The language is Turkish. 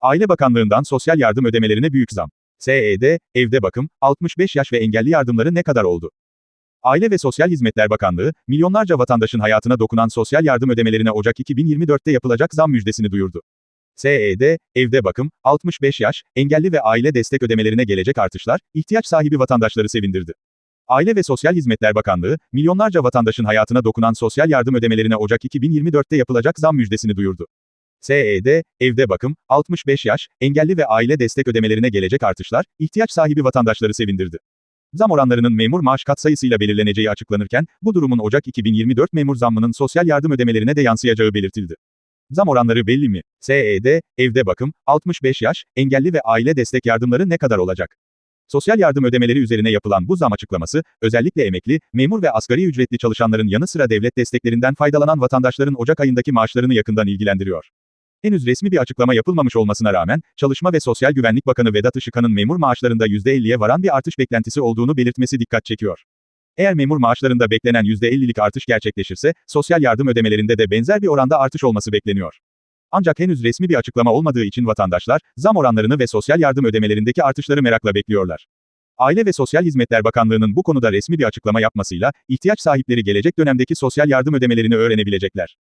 Aile Bakanlığı'ndan sosyal yardım ödemelerine büyük zam. SED, evde bakım, 65 yaş ve engelli yardımları ne kadar oldu? Aile ve Sosyal Hizmetler Bakanlığı, milyonlarca vatandaşın hayatına dokunan sosyal yardım ödemelerine Ocak 2024'te yapılacak zam müjdesini duyurdu. SED, evde bakım, 65 yaş, engelli ve aile destek ödemelerine gelecek artışlar, ihtiyaç sahibi vatandaşları sevindirdi. Aile ve Sosyal Hizmetler Bakanlığı, milyonlarca vatandaşın hayatına dokunan sosyal yardım ödemelerine Ocak 2024'te yapılacak zam müjdesini duyurdu. SED, evde bakım, 65 yaş, engelli ve aile destek ödemelerine gelecek artışlar, ihtiyaç sahibi vatandaşları sevindirdi. Zam oranlarının memur maaş katsayısıyla belirleneceği açıklanırken, bu durumun Ocak 2024 memur zammının sosyal yardım ödemelerine de yansıyacağı belirtildi. Zam oranları belli mi? SED, evde bakım, 65 yaş, engelli ve aile destek yardımları ne kadar olacak? Sosyal yardım ödemeleri üzerine yapılan bu zam açıklaması, özellikle emekli, memur ve asgari ücretli çalışanların yanı sıra devlet desteklerinden faydalanan vatandaşların Ocak ayındaki maaşlarını yakından ilgilendiriyor. Henüz resmi bir açıklama yapılmamış olmasına rağmen, Çalışma ve Sosyal Güvenlik Bakanı Vedat Işıkhan'ın memur maaşlarında %50'ye varan bir artış beklentisi olduğunu belirtmesi dikkat çekiyor. Eğer memur maaşlarında beklenen %50'lik artış gerçekleşirse, sosyal yardım ödemelerinde de benzer bir oranda artış olması bekleniyor. Ancak henüz resmi bir açıklama olmadığı için vatandaşlar, zam oranlarını ve sosyal yardım ödemelerindeki artışları merakla bekliyorlar. Aile ve Sosyal Hizmetler Bakanlığı'nın bu konuda resmi bir açıklama yapmasıyla, ihtiyaç sahipleri gelecek dönemdeki sosyal yardım ödemelerini öğrenebilecekler.